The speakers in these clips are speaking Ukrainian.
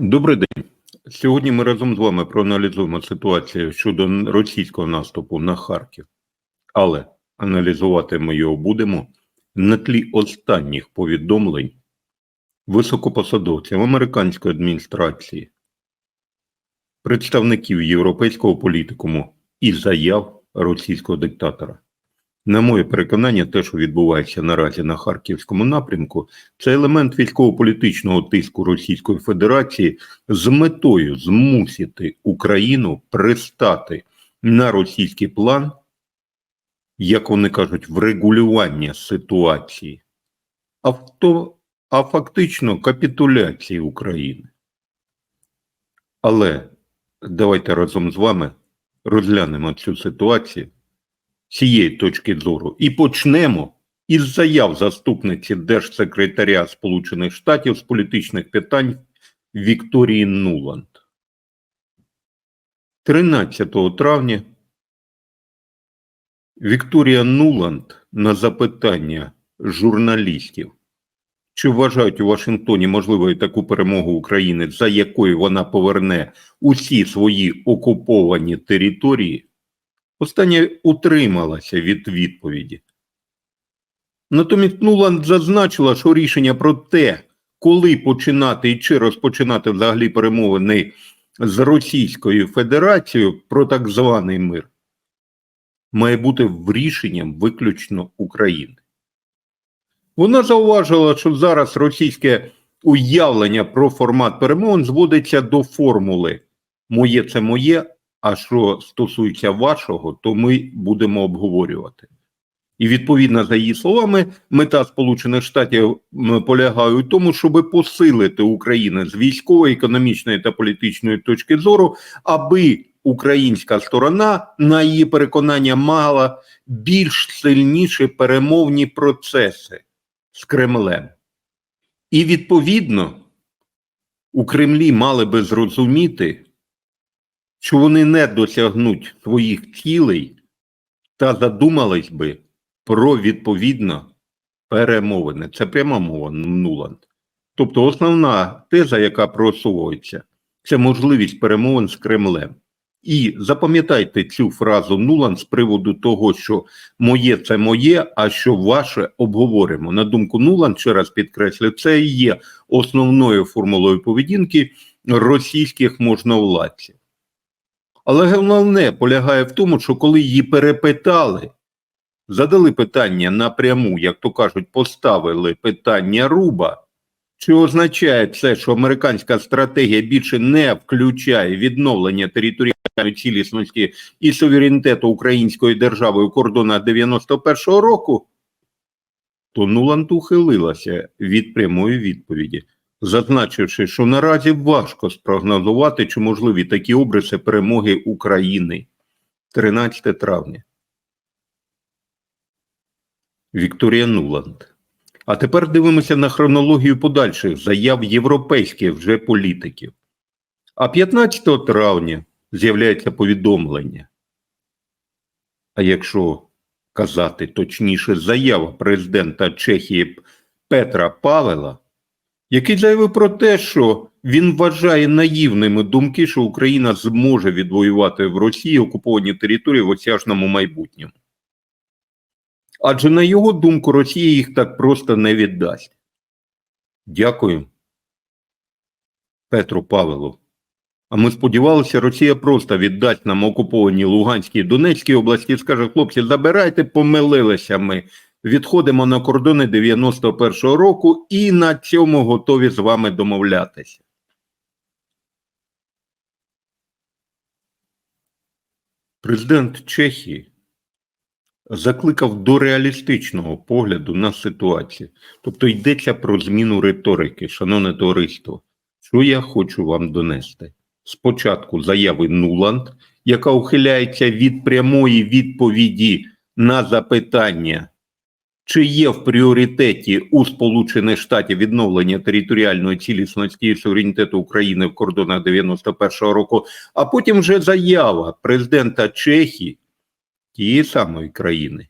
Добрий день. Сьогодні ми разом з вами проаналізуємо ситуацію щодо російського наступу на Харків, але аналізувати ми його будемо на тлі останніх повідомлень високопосадовців американської адміністрації, представників європейського політикуму і заяв російського диктатора. На моє переконання, те, що відбувається наразі на харківському напрямку, це елемент військово-політичного тиску Російської Федерації з метою змусити Україну пристати на російський план, як вони кажуть, врегулювання ситуації, а, то, а фактично капітуляції України. Але давайте разом з вами розглянемо цю ситуацію цієї точки зору. І почнемо із заяв заступниці держсекретаря Сполучених Штатів з політичних питань Вікторії Нуланд. 13 травня Вікторія Нуланд на запитання журналістів, чи вважають у Вашингтоні можливою таку перемогу України, за якою вона поверне усі свої окуповані території, Остання утрималася від відповіді. Натомість Нуланд зазначила, що рішення про те, коли починати і чи розпочинати взагалі перемовини з Російською Федерацією про так званий мир, має бути рішенням виключно України. Вона зауважила, що зараз російське уявлення про формат перемовин зводиться до формули Моє це моє, а що стосується вашого, то ми будемо обговорювати. І відповідно за її словами, мета Сполучених Штатів полягає у тому, щоб посилити Україну з військової, економічної та політичної точки зору, аби українська сторона, на її переконання, мала більш сильніші перемовні процеси з Кремлем. І відповідно у Кремлі мали би зрозуміти що вони не досягнуть своїх цілей та задумались би про відповідно перемовини. Це пряма мова Нуланд. Тобто основна теза, яка просувається, це можливість перемовин з Кремлем. І запам'ятайте цю фразу Нуланд з приводу того, що моє це моє, а що ваше обговоримо. На думку Нуланд, ще раз підкреслю, це і є основною формулою поведінки російських можновладців. Але головне полягає в тому, що коли її перепитали, задали питання напряму, як то кажуть, поставили питання руба, чи означає це, що американська стратегія більше не включає відновлення територіальної цілісності і суверенітету Української держави у кордонах 91-го року, то Нуланд ухилилася від прямої відповіді зазначивши, що наразі важко спрогнозувати, чи можливі такі обриси перемоги України 13 травня. Вікторія Нуланд. А тепер дивимося на хронологію подальших заяв європейських вже політиків. А 15 травня з'являється повідомлення. А якщо казати точніше, заява президента Чехії Петра Павела який заявив про те, що він вважає наївними думки, що Україна зможе відвоювати в Росії окуповані території в осяжному майбутньому. Адже, на його думку, Росія їх так просто не віддасть. Дякую, Петру Павелу. А ми сподівалися, Росія просто віддасть нам окуповані Луганській і Донецькій області скаже, хлопці, забирайте, помилилися ми відходимо на кордони 91-го року і на цьому готові з вами домовлятися. Президент Чехії закликав до реалістичного погляду на ситуацію. Тобто йдеться про зміну риторики, шановне товариство. Що я хочу вам донести? Спочатку заяви Нуланд, яка ухиляється від прямої відповіді на запитання чи є в пріоритеті у Сполучених Штатів відновлення територіальної цілісності і суверенітету України в кордонах 91-го року, а потім вже заява президента Чехії тієї самої країни,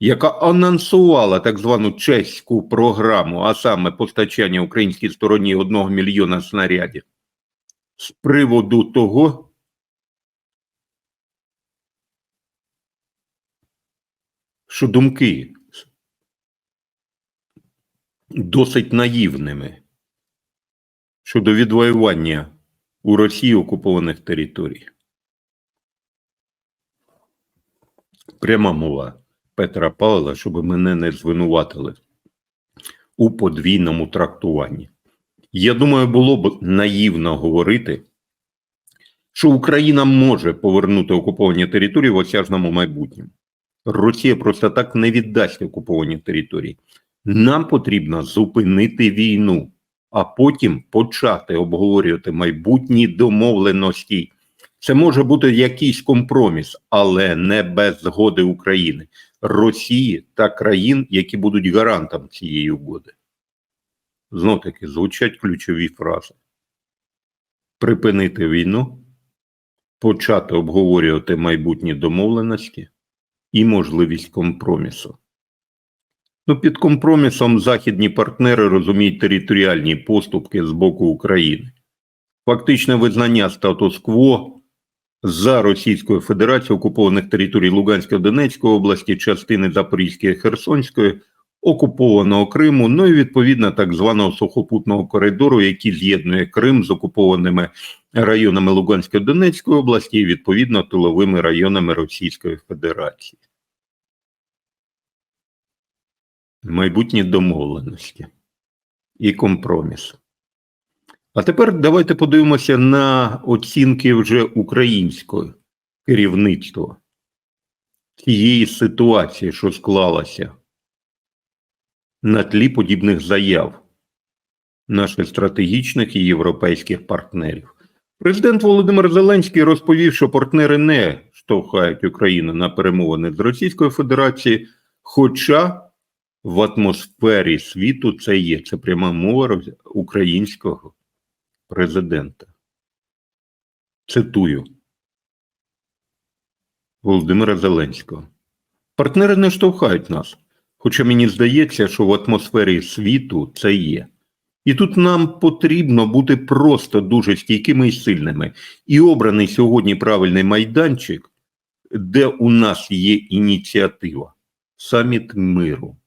яка анонсувала так звану чеську програму, а саме постачання українській стороні одного мільйона снарядів, з приводу того, що думки досить наївними щодо відвоювання у Росії окупованих територій. Пряма мова Петра Павла, щоб мене не звинуватили у подвійному трактуванні. Я думаю, було б наївно говорити, що Україна може повернути окуповані території в осяжному майбутньому. Росія просто так не віддасть окуповані території. Нам потрібно зупинити війну, а потім почати обговорювати майбутні домовленості. Це може бути якийсь компроміс, але не без згоди України, Росії та країн, які будуть гарантом цієї угоди. Знов таки звучать ключові фрази: припинити війну, почати обговорювати майбутні домовленості і можливість компромісу. Ну, під компромісом західні партнери розуміють територіальні поступки з боку України, фактичне визнання статус-кво за Російською Федерацією окупованих територій Луганської Донецької області, частини Запорізької Херсонської, окупованого Криму, ну і відповідно так званого сухопутного коридору, який з'єднує Крим з окупованими районами Луганської Донецької області і відповідно тиловими районами Російської Федерації. Майбутні домовленості і компроміс. А тепер давайте подивимося на оцінки вже українського керівництва цієї ситуації, що склалася на тлі подібних заяв наших стратегічних і європейських партнерів. Президент Володимир Зеленський розповів, що партнери не штовхають Україну на перемовини з Російською Федерацією, хоча в атмосфері світу це є. Це пряма мова українського президента. Цитую Володимира Зеленського. Партнери не штовхають нас, хоча мені здається, що в атмосфері світу це є. І тут нам потрібно бути просто дуже стійкими і сильними. І обраний сьогодні правильний майданчик, де у нас є ініціатива саміт миру.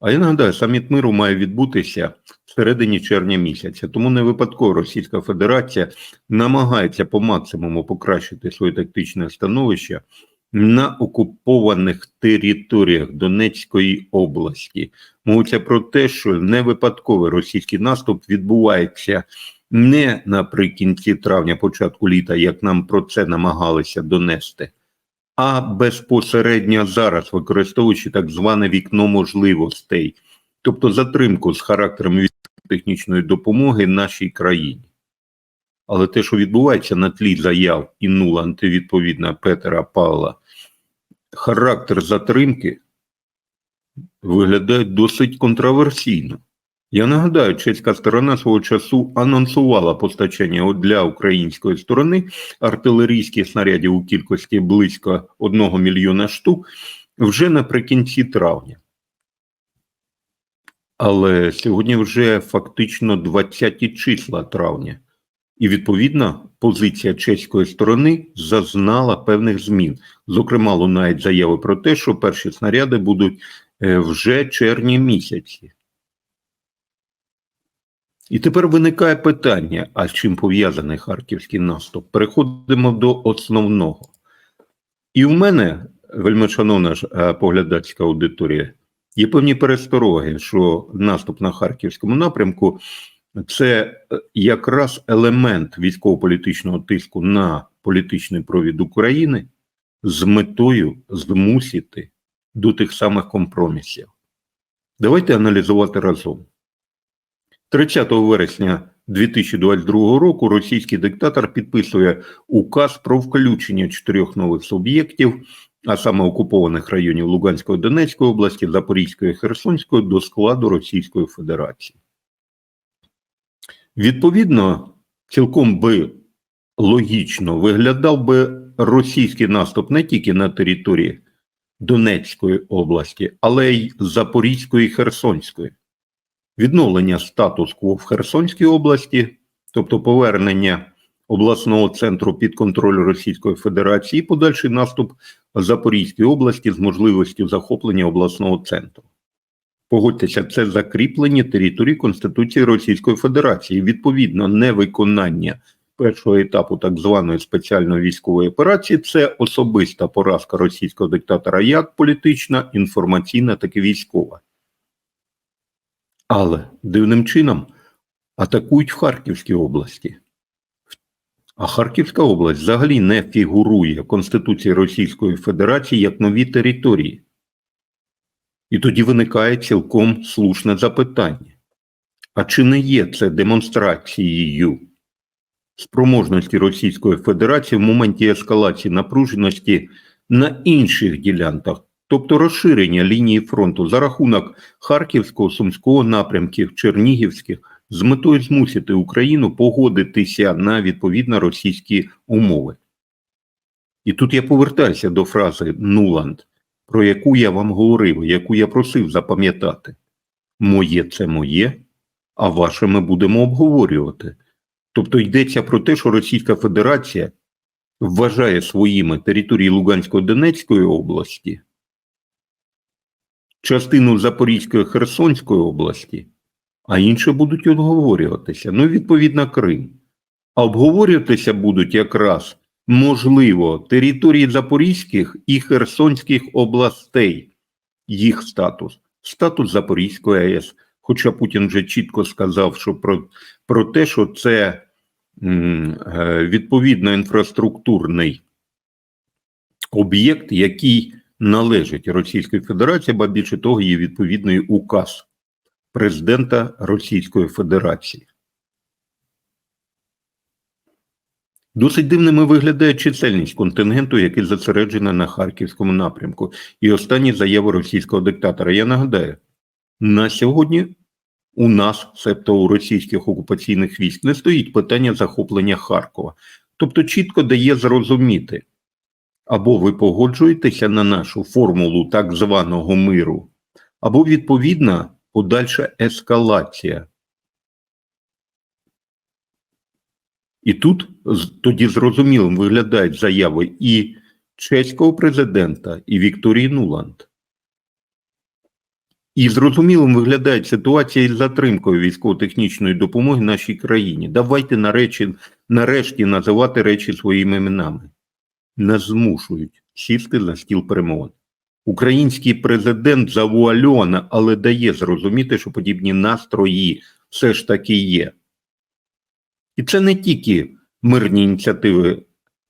А я нагадаю, саміт миру має відбутися в середині червня місяця. Тому не випадково Російська Федерація намагається по максимуму покращити своє тактичне становище на окупованих територіях Донецької області. Мовиться про те, що не випадковий російський наступ відбувається не наприкінці травня, початку літа, як нам про це намагалися донести а безпосередньо зараз, використовуючи так зване вікно можливостей, тобто затримку з характером технічної допомоги нашій країні. Але те, що відбувається на тлі заяв і нула антивідповідна Петера Павла, характер затримки виглядає досить контроверсійно. Я нагадаю, чеська сторона свого часу анонсувала постачання для української сторони артилерійських снарядів у кількості близько 1 мільйона штук вже наприкінці травня. Але сьогодні вже фактично 20 числа травня, і відповідно позиція чеської сторони зазнала певних змін. Зокрема, лунають заяви про те, що перші снаряди будуть е, вже червні місяці. І тепер виникає питання: а з чим пов'язаний харківський наступ? Переходимо до основного. І в мене, вельми шановна е, поглядацька аудиторія, є певні перестороги, що наступ на харківському напрямку це якраз елемент військово-політичного тиску на політичний провід України з метою змусити до тих самих компромісів. Давайте аналізувати разом. 30 вересня 2022 року російський диктатор підписує указ про включення чотирьох нових суб'єктів, а саме окупованих районів Луганської Донецької області, Запорізької Херсонської до складу Російської Федерації. Відповідно, цілком би логічно виглядав би російський наступ не тільки на території Донецької області, але й Запорізької і Херсонської. Відновлення статус-кво в Херсонській області, тобто повернення обласного центру під контроль Російської Федерації, і подальший наступ Запорізької області з можливістю захоплення обласного центру. Погодьтеся, це закріплені території Конституції Російської Федерації. Відповідно, невиконання першого етапу так званої спеціальної військової операції це особиста поразка російського диктатора як політична, інформаційна, так і військова. Але дивним чином атакують в Харківській області. А Харківська область взагалі не фігурує в Конституції Російської Федерації як нові території. І тоді виникає цілком слушне запитання: а чи не є це демонстрацією спроможності Російської Федерації в моменті ескалації напруженості на інших ділянках, тобто розширення лінії фронту за рахунок Харківського, Сумського напрямків, Чернігівських, з метою змусити Україну погодитися на відповідно російські умови? І тут я повертаюся до фрази Нуланд про яку я вам говорив, яку я просив запам'ятати. Моє це моє, а ваше ми будемо обговорювати. Тобто йдеться про те, що Російська Федерація вважає своїми території Луганської Донецької області, частину Запорізької Херсонської області, а інші будуть обговорюватися. Ну, відповідно, Крим. А обговорюватися будуть якраз можливо, території Запорізьких і Херсонських областей, їх статус, статус Запорізької АЕС. Хоча Путін вже чітко сказав, що про, про те, що це е, відповідно інфраструктурний об'єкт, який належить Російській Федерації, ба більше того, є відповідний указ президента Російської Федерації. Досить дивними виглядає чисельність контингенту, який зосереджений на харківському напрямку, і останні заяви російського диктатора. Я нагадаю, на сьогодні у нас, себто у російських окупаційних військ, не стоїть питання захоплення Харкова. Тобто чітко дає зрозуміти, або ви погоджуєтеся на нашу формулу так званого миру, або відповідна подальша ескалація І тут тоді зрозумілим виглядають заяви і чеського президента, і Вікторії Нуланд. І зрозумілим виглядає ситуація із затримкою військово-технічної допомоги нашій країні. Давайте нарешті, нарешті називати речі своїми іменами. Нас змушують сісти за стіл перемовин. Український президент завуальовано, але дає зрозуміти, що подібні настрої все ж таки є. І це не тільки мирні ініціативи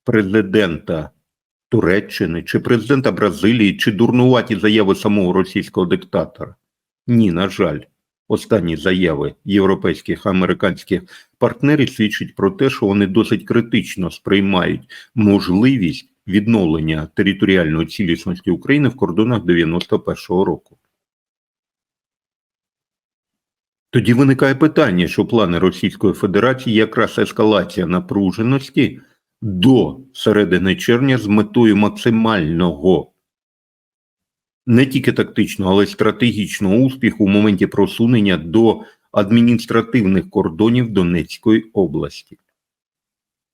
президента Туреччини чи президента Бразилії, чи дурнуваті заяви самого російського диктатора. Ні, на жаль, останні заяви європейських американських партнерів свідчать про те, що вони досить критично сприймають можливість відновлення територіальної цілісності України в кордонах 91-го року. Тоді виникає питання, що плани Російської Федерації якраз ескалація напруженості до середини червня з метою максимального не тільки тактичного, але й стратегічного успіху в моменті просунення до адміністративних кордонів Донецької області.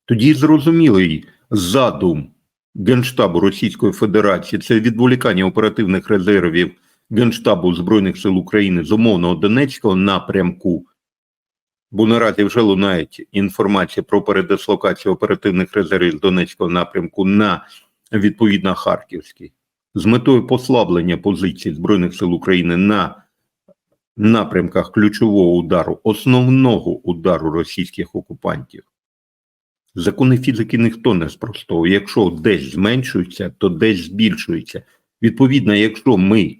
Тоді зрозумілий задум Генштабу Російської Федерації це відволікання оперативних резервів. Генштабу Збройних сил України з умовного Донецького напрямку, бо наразі вже лунає інформація про передислокацію оперативних резервів з Донецького напрямку на відповідно Харківський, з метою послаблення позицій Збройних сил України на напрямках ключового удару, основного удару російських окупантів. Закони фізики ніхто не спростовує. Якщо десь зменшується, то десь збільшується. Відповідно, якщо ми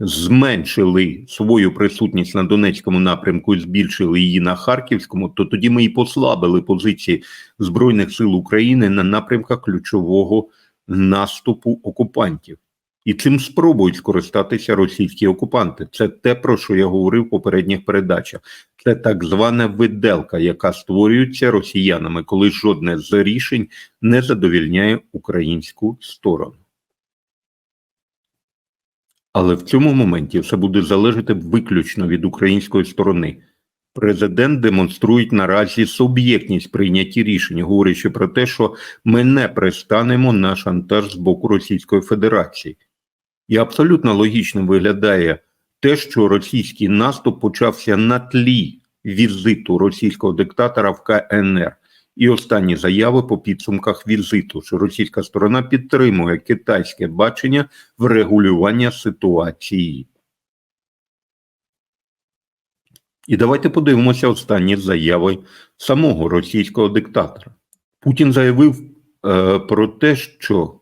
зменшили свою присутність на Донецькому напрямку і збільшили її на Харківському, то тоді ми і послабили позиції Збройних сил України на напрямках ключового наступу окупантів. І цим спробують скористатися російські окупанти. Це те, про що я говорив в попередніх передачах. Це так звана виделка, яка створюється росіянами, коли жодне з рішень не задовільняє українську сторону. Але в цьому моменті все буде залежати виключно від української сторони. Президент демонструє наразі суб'єктність прийняті рішень, говорячи про те, що ми не пристанемо на шантаж з боку Російської Федерації. І абсолютно логічним виглядає те, що російський наступ почався на тлі візиту російського диктатора в КНР. І останні заяви по підсумках візиту, що російська сторона підтримує китайське бачення врегулювання ситуації. І давайте подивимося останні заяви самого російського диктатора. Путін заявив е, про те, що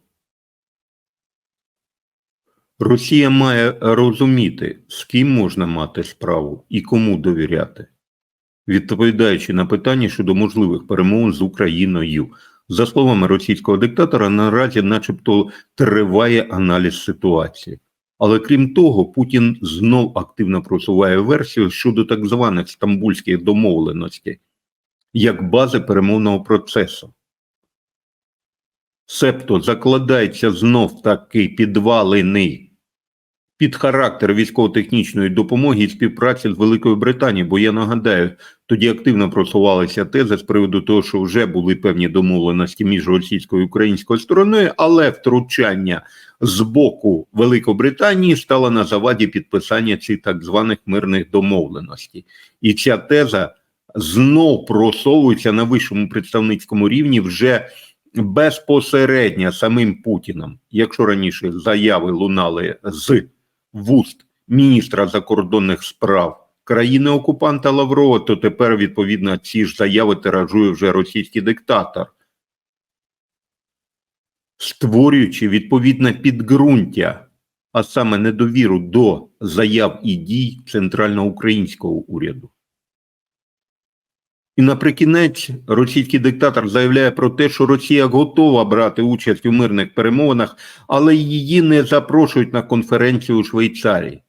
Росія має розуміти, з ким можна мати справу і кому довіряти, відповідаючи на питання щодо можливих перемовин з Україною. За словами російського диктатора, наразі, начебто, триває аналіз ситуації. Але крім того, Путін знов активно просуває версію щодо так званих стамбульських домовленостей як бази перемовного процесу. Себто закладається знов таки підвалини під характер військово-технічної допомоги і співпраці з Великою Британією, бо я нагадаю, тоді активно просувалися тези з приводу того, що вже були певні домовленості між російською і українською стороною, але втручання з боку Великобританії стало на заваді підписання цих так званих мирних домовленостей. І ця теза знов просовується на вищому представницькому рівні вже безпосередньо самим Путіним. Якщо раніше заяви лунали з вуст міністра закордонних справ країни окупанта Лаврова, то тепер відповідно ці ж заяви тиражує вже російський диктатор, створюючи відповідне підґрунтя, а саме недовіру до заяв і дій центральноукраїнського уряду. І наприкінець російський диктатор заявляє про те, що Росія готова брати участь у мирних перемовинах, але її не запрошують на конференцію у Швейцарії.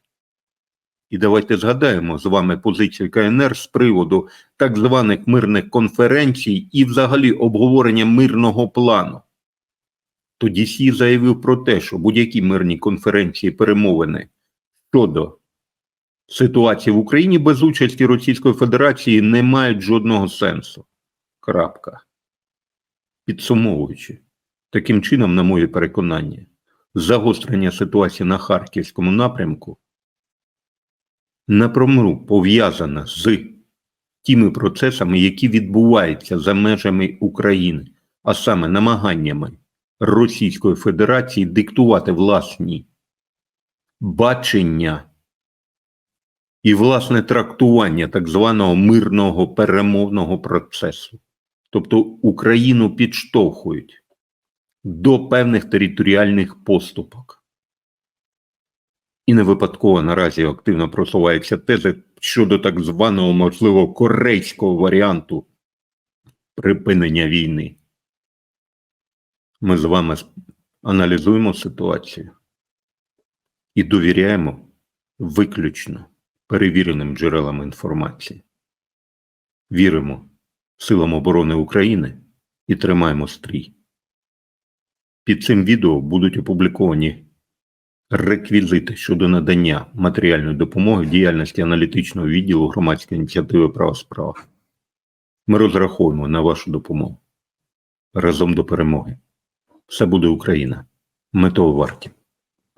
І давайте згадаємо з вами позицію КНР з приводу так званих мирних конференцій і взагалі обговорення мирного плану. Тоді Сі заявив про те, що будь-які мирні конференції перемовини щодо ситуації в Україні без участі Російської Федерації не мають жодного сенсу. Крапка. Підсумовуючи, таким чином, на моє переконання, загострення ситуації на Харківському напрямку напряму пов'язане з тими процесами, які відбуваються за межами України, а саме намаганнями Російської Федерації диктувати власні бачення і власне трактування так званого мирного перемовного процесу. Тобто Україну підштовхують до певних територіальних поступок. І не випадково наразі активно просуваються тези щодо так званого, можливо, корейського варіанту припинення війни. Ми з вами аналізуємо ситуацію і довіряємо виключно перевіреним джерелам інформації. Віримо Силам оборони України і тримаємо стрій. Під цим відео будуть опубліковані реквізити щодо надання матеріальної допомоги в діяльності аналітичного відділу громадської ініціативи права справа. Ми розраховуємо на вашу допомогу. Разом до перемоги. Все буде Україна. Ми того варті.